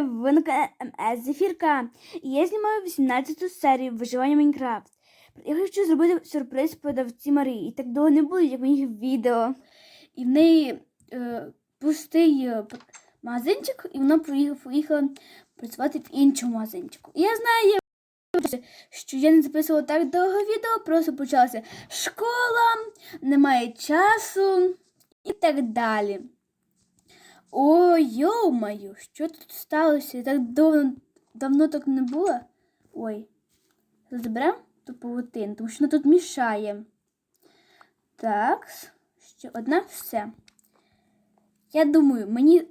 ви на каналі МС Зефірка. І я знімаю 18 серію виживання Майнкрафт. Я хочу зробити сюрприз продавці Марії. І так довго не буде, як моїх відео. І в неї е, пустий е, магазинчик, і вона поїхала працювати в іншому магазинчику. І я знаю, що я не записувала так довго відео, просто почалася школа, немає часу і так далі. О, йо-маю, що тут сталося? Так давно, давно так не було. Ой, заберемо ту павутину, тому що вона тут мішає. Так, ще одна все. Я думаю, мені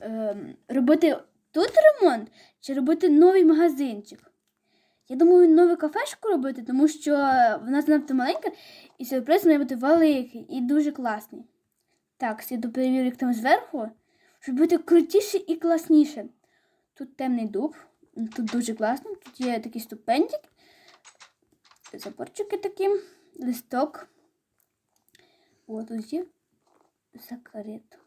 ем, робити тут ремонт чи робити новий магазинчик. Я думаю, нову кафешку робити, тому що вона занадто маленька, і сюрприз має бути великий і дуже класний. Так, я перевірю, там зверху, щоб бути крутіше і класніше. Тут темний дуб, тут дуже класно, тут є такий ступенчик, заборчики такі, листок. О, тут є закрито.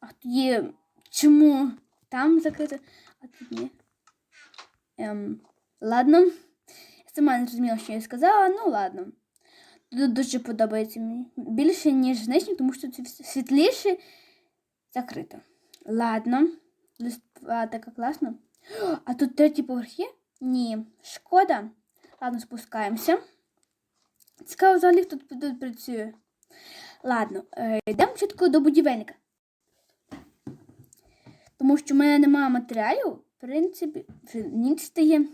А тут є чому там закрито, а тут ні. Ем, ладно. Я сама не зрозуміла, що я сказала, ну ладно. Тут дуже подобається мені. Більше, ніж знищення, тому що тут світліше закрито. Ладно. Листва така класна. А тут третій поверх є? Ні. Шкода. Ладно, спускаємося. Цікаво, взагалі хто тут, працює. Ладно, е, йдемо чітко до будівельника. Тому що в мене немає матеріалів, в принципі, ніч стає.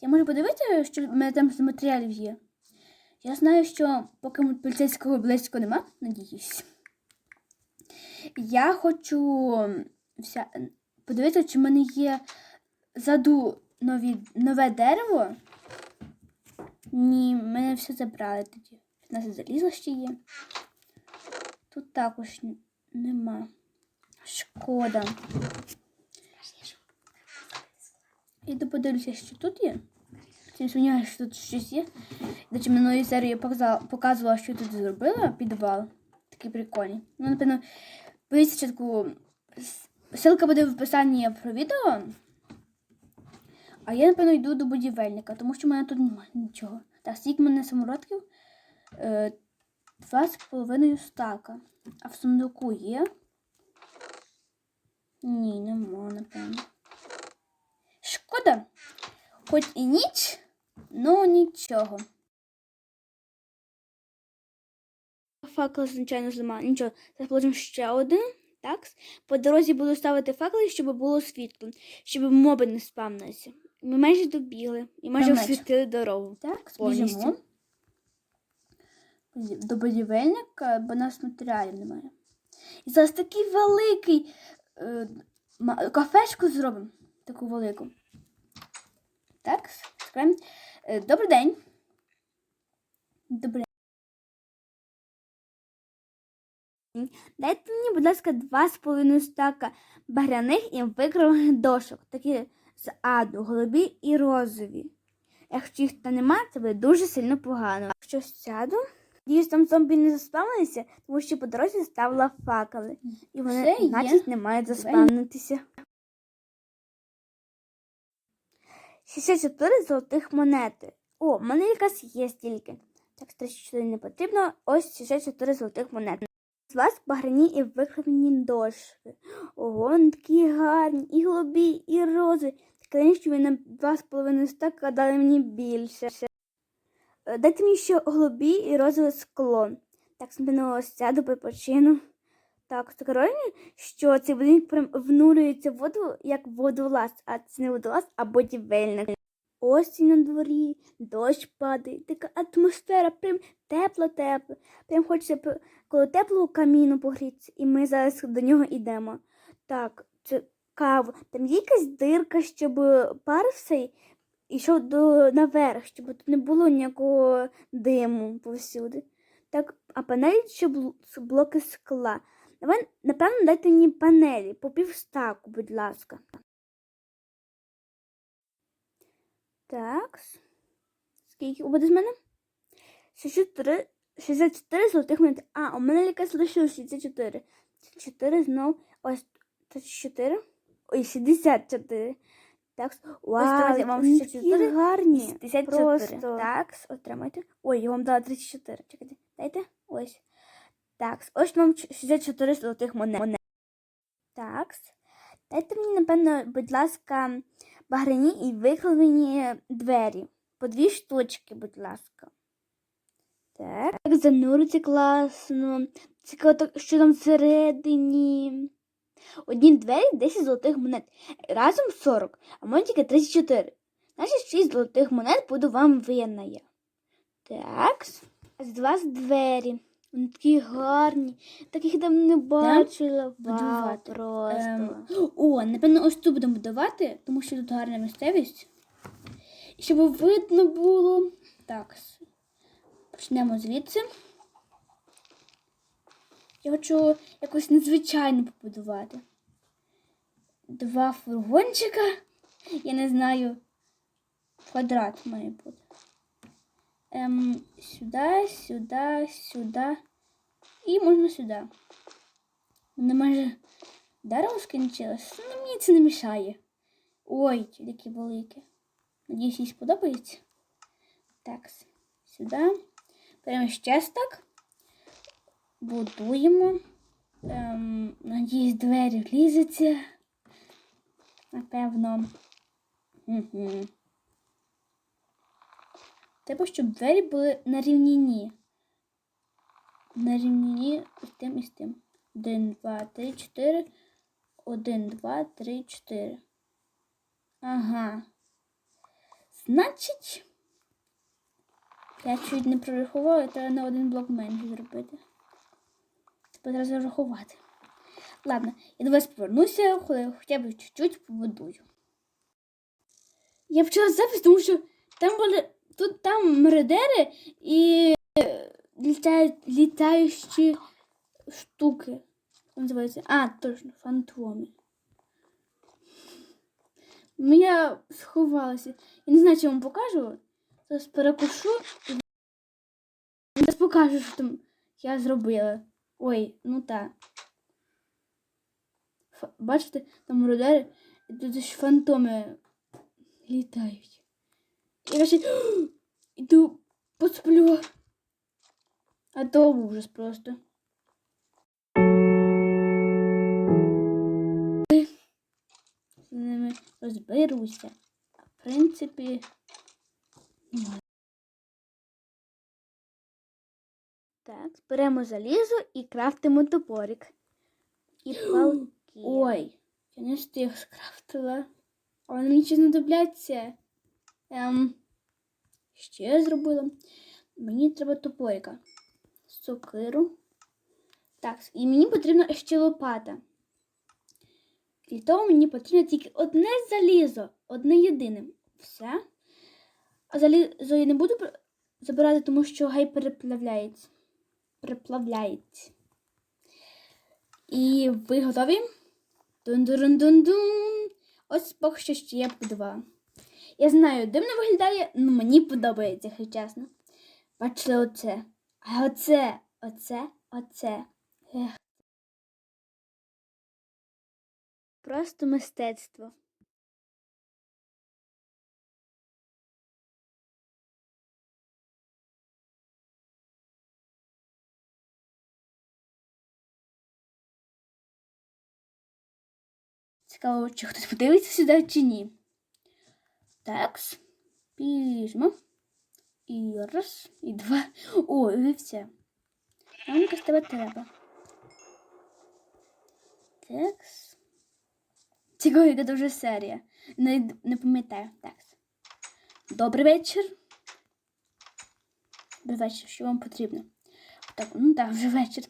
Я можу подивитися, що в мене там з матеріалів є. Я знаю, що поки поліцейського близько нема, надіюсь. Я хочу вся... подивитися, чи в мене є ззаду нові... нове дерево. Ні, мене все забрали тоді. У нас залізо ще є. Тут також нема. Шкода. Іду подивлюся, що тут є. Я сумніваюся, що тут щось є. До минулої серії я показувала, що я тут зробила підвал. Такий прикольний. Ну, напевно, подивіться спочатку. Ссылка буде в описанні про відео. А я, напевно, йду до будівельника, тому що в мене тут немає нічого. Так, скільки в мене самородків? Е, Два з половиною стака. А в сундуку є? Ні, нема, напевно. Шкода. Хоч і ніч, ну нічого. Факел, звичайно, зима. Нічого, зараз положимо ще один. Так. По дорозі буду ставити факели, щоб було світло, щоб моби не спавнилися. Ми майже добігли і майже Намеч. освітили дорогу. Так, Повністю. До будівельника, бо нас матеріалів немає. І зараз такий великий е, кафешку зробимо. Таку велику. Так, добрий день. Добрий день. Дайте мені, будь ласка, два з половиною стака багряних і викривлених дошок. Такі з аду, голубі і розові. Якщо їх та нема, це буде дуже сильно погано. Якщо сяду, Надіюсь, там зомбі не заспавнилися, тому що по дорозі ставила факели. І вони, значить, не мають заспавнитися. 64 золотих монети. О, в мене якась є стільки. Так, 34 не потрібно. Ось 64 золотих монети. З вас багряні і викривлені дошки. Ого, вони такі гарні, і голубі, і рози. Таке, що ви на 2,5 стака дали мені більше. Е, Дайте мені ще голубі і розове скло. Так, спинило сяду, припочину. Так, скажи, що цей будинок прям внурюється в воду, як водолаз, а це не водолаз, а будівельник. Осінь на дворі, дощ падає, така атмосфера, прям тепла-тепла. Прям хочеться коло теплого каміну погрітися, і ми зараз до нього йдемо. Так, це каву. Там є якась дирка, щоб пар цей ішов до наверх, щоб тут не було ніякого диму повсюди. Так, а бл- з блоки скла. Давай, напевно, дайте мені панелі по півстаку, будь ласка. Так. Скільки буде з мене? 64, 64 золотих монет. А, у мене якась лишилось 64. 4 знов. Ось 34. Ой, 64. Так, вау, давайте, вам вони 64, гарні. 54. Просто. Так, отримайте. Ой, я вам дала 34. Чекайте, дайте. Ось. Так, ось вам ч- 64 золотих монет. Так. Дайте мені, напевно, будь ласка, багряні і викладені двері. По дві штучки, будь ласка. Так. Так, зануриться класно. Цікаво, так, що там всередині. Одні двері 10 золотих монет. Разом 40, а може тільки 34. Значить, 6 золотих монет буду вам винна. Так. З вас двері. Вони такі гарні. Таких давно не бачила. Вау, будувати. просто. Ем, О, напевно, ось тут будемо будувати, тому що тут гарна місцевість. І щоб видно було. Так. с- Почнемо звідси. Я хочу якось незвичайно побудувати. Два фургончика. Я не знаю. Квадрат має бути. Ем, сюди, сюди, сюди. І можна сюди. Мене майже дерево скінчилось. Ну, мені це не мішає. Ой, які великі. Надіюсь, їй сподобається. Так, сюди. Беремо ще стак. Будуємо. Ем, надіюсь, двері влізуться. Напевно. Угу. Треба, щоб двері були на рівніні. На рівніні з тим і з тим. Один, два, три, чотири. Один, два, три, чотири. Ага. Значить, я чуть не прорахувала, треба на один блок менше зробити. Треба зараз рахувати. Ладно, я до вас повернуся, хоча б чуть-чуть побудую. Я почала запис, тому що там були тут там меридери і е, літають, літаючі штуки. Називається? А, точно, фантоми. Ну, я сховалася. Я не знаю, чи вам покажу. Зараз перекушу і зараз покажу, що там я зробила. Ой, ну так. Бачите, там мародери, і тут ж фантоми літають. Я ще іду посплю. А то ужас просто. З ними розберуся. А в принципі. Так, беремо залізо і крафтимо топорик. І палки. Ой, я не встиг скрафтила. А вони мені ще знадобляться. Ем, що я зробила? Мені треба топорика. Сокиру. Так, і мені потрібна ще лопата. Для того мені потрібно тільки одне залізо, одне єдине. Все. А залізо я не буду забирати, тому що гай переплавляється. Переплавляється. І ви готові? Дун-дун-дун-дун. Ось поки що ще я побудувала. Я знаю, дивно виглядає, але мені подобається, якщо чесно. Бачили оце. А оце, оце, оце. Ех. Просто мистецтво. Цікаво, чи хтось подивиться сюди чи ні. Такс. Піжмо. І раз, і два. О, і все. Нам тебе треба. Такс. Цікаво, яка дуже серія. Не, не пам'ятаю. Такс. Добрий вечір. Добрий вечір, що вам потрібно? Так, ну так, вже вечір.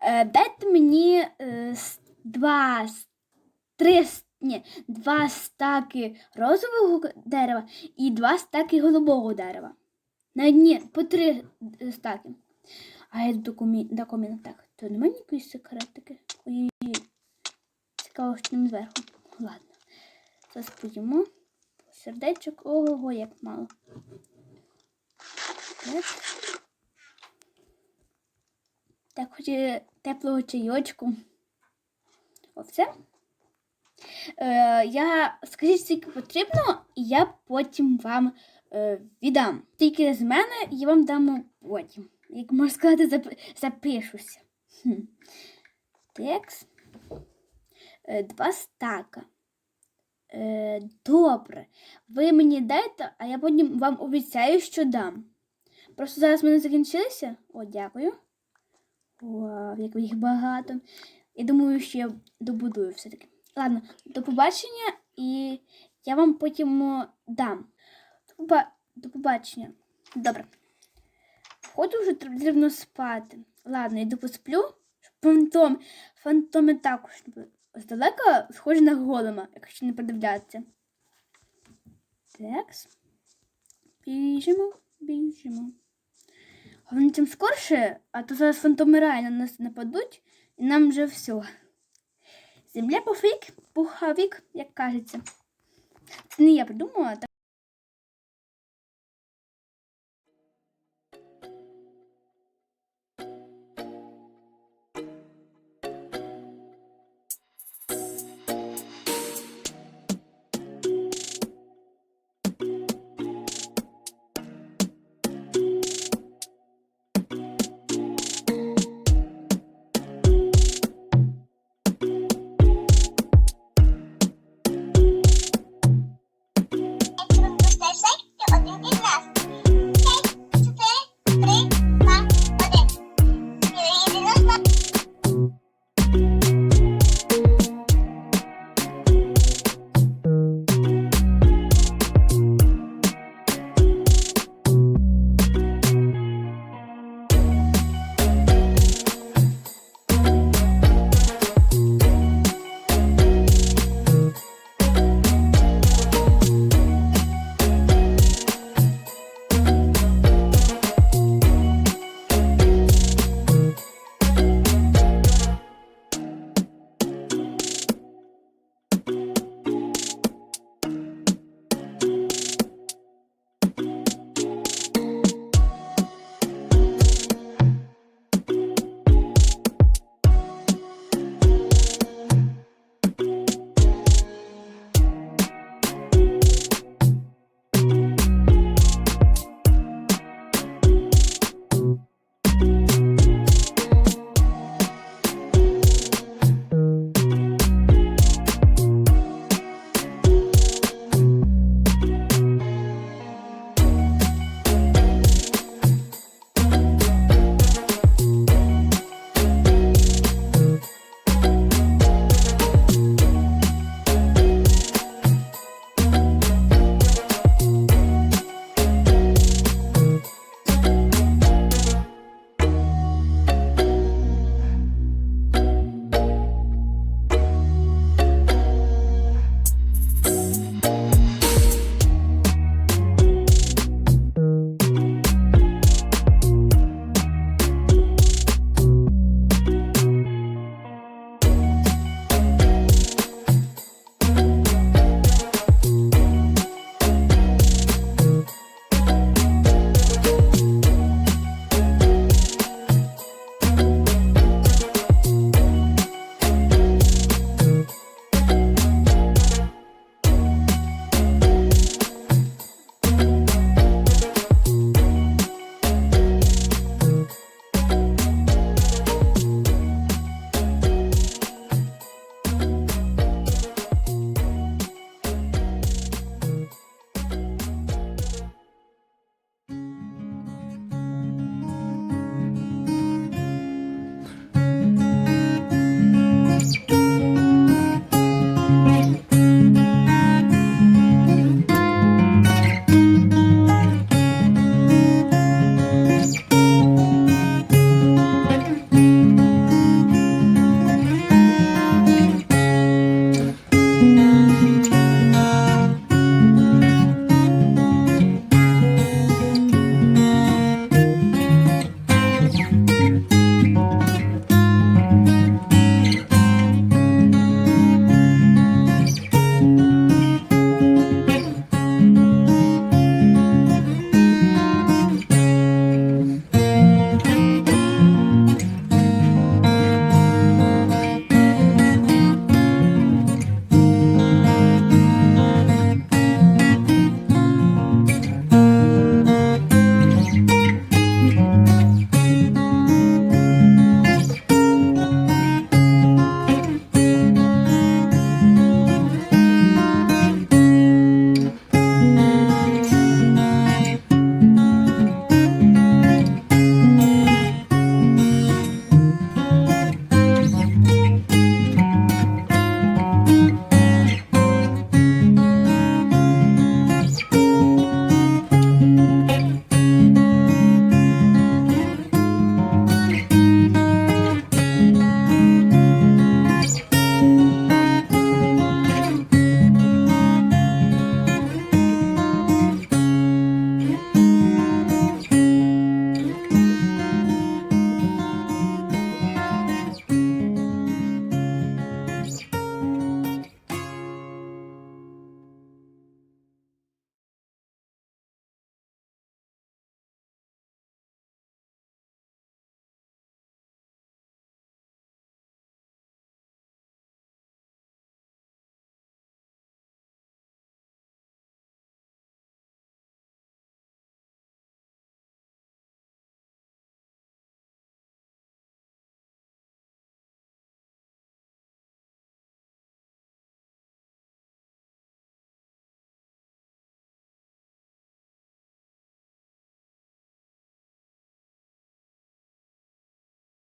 Е, дайте мені е, два, с- три, с- ні, два стаки розового дерева і два стаки голубого дерева. На одні по три е, стаки. А я до комі... до коміна. Так, то немає ніякої секретики. ой Цікаво, що там зверху. Ладно. Зараз поїмо. Сердечок, ого, як мало. Так. Так, хоч теплого чайочку. Оце. Е, я скажіть, скільки потрібно, і я потім вам е, віддам. Тільки з мене я вам дам потім. Як можна сказати, зап- запишуся. Хм. Текст. Е, два стака. Е, добре. Ви мені дайте, а я потім вам обіцяю, що дам. Просто зараз в мене закінчилися. О, дякую. Вау, як їх багато. Я думаю, що я добудую все-таки. Ладно, до побачення, і я вам потім дам. До, побачення. Добре. Ходу вже потрібно спати. Ладно, йду посплю. Фантом. Фантоми також здалека схожі на голема, якщо не подивлятися. Текс. Біжимо, біжимо. Головне, чим скорше, а то зараз фантоми реально на нас нападуть, і нам вже все. Земля пуфик, пуховик, як кажеться. Це не я придумала, так